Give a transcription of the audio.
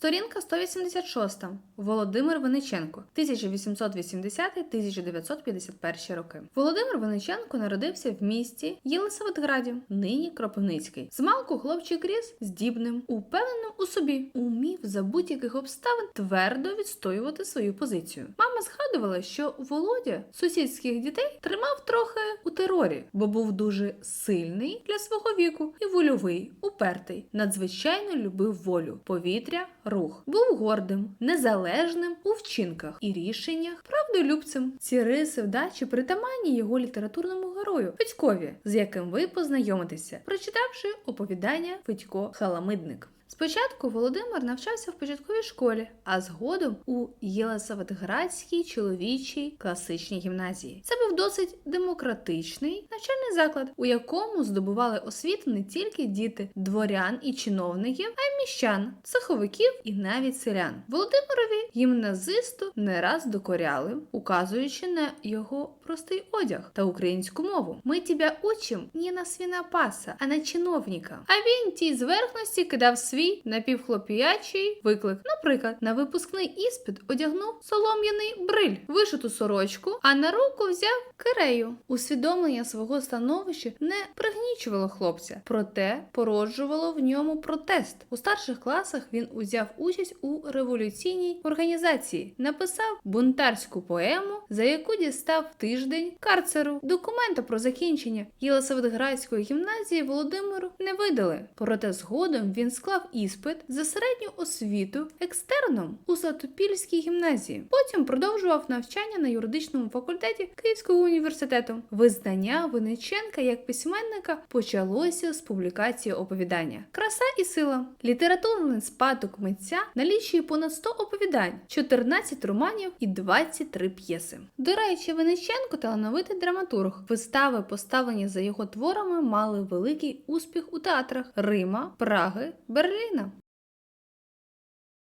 Сторінка 186. Володимир Вениченко 1880-1951 роки. Володимир Вениченко народився в місті Єлисаветграді, нині Кропивницький. Змалку хлопчик ріс здібним, упевненим у собі, умів за будь-яких обставин твердо відстоювати свою позицію. Мама згадувала, що Володя сусідських дітей тримав трохи у терорі, бо був дуже сильний для свого віку і вольовий, упертий, надзвичайно любив волю, повітря, рух. Був гордим, незалежним у вчинках і рішеннях, правдолюбцем. Ці риси вдачі притаманні його літературному герою Федькові, з яким ви познайомитеся, прочитавши оповідання Федько Халамидник. Спочатку Володимир навчався в початковій школі, а згодом у Єлисаветградській чоловічій класичній гімназії. Це був досить демократичний навчальний заклад, у якому здобували освіту не тільки діти дворян і чиновників, а й міщан, цеховиків і навіть селян. Володимирові гімназисту не раз докоряли, указуючи на його простий одяг та українську мову. Ми тебе учим не на свинопаса, а на чиновника. А він тій зверхності кидав свій напівхлоп'ячий виклик. Наприклад, на випускний іспит одягнув солом'яний бриль, вишиту сорочку, а на руку взяв кирею. Усвідомлення свого становища не пригнічувало хлопця, проте породжувало в ньому протест. У старших класах він узяв участь у революційній організації, написав бунтарську поему, за яку дістав тиждень карцеру. Документа про закінчення Єлисаветградської гімназії Володимиру не видали. Проте згодом він склав іспит за середню освіту екстерном у Затопільській гімназії. Потім продовжував навчання на юридичному факультеті Київського університету. Визнання Винниченка як письменника почалося з публікації оповідання Краса і сила. Літературний спадок митця налічує понад 100 оповідань, 14 романів і 23 п'єси. До речі, Винниченко талановитий драматург. Вистави, поставлені за його творами, мали великий успіх у театрах Рима, Праги, Берліна. Україна!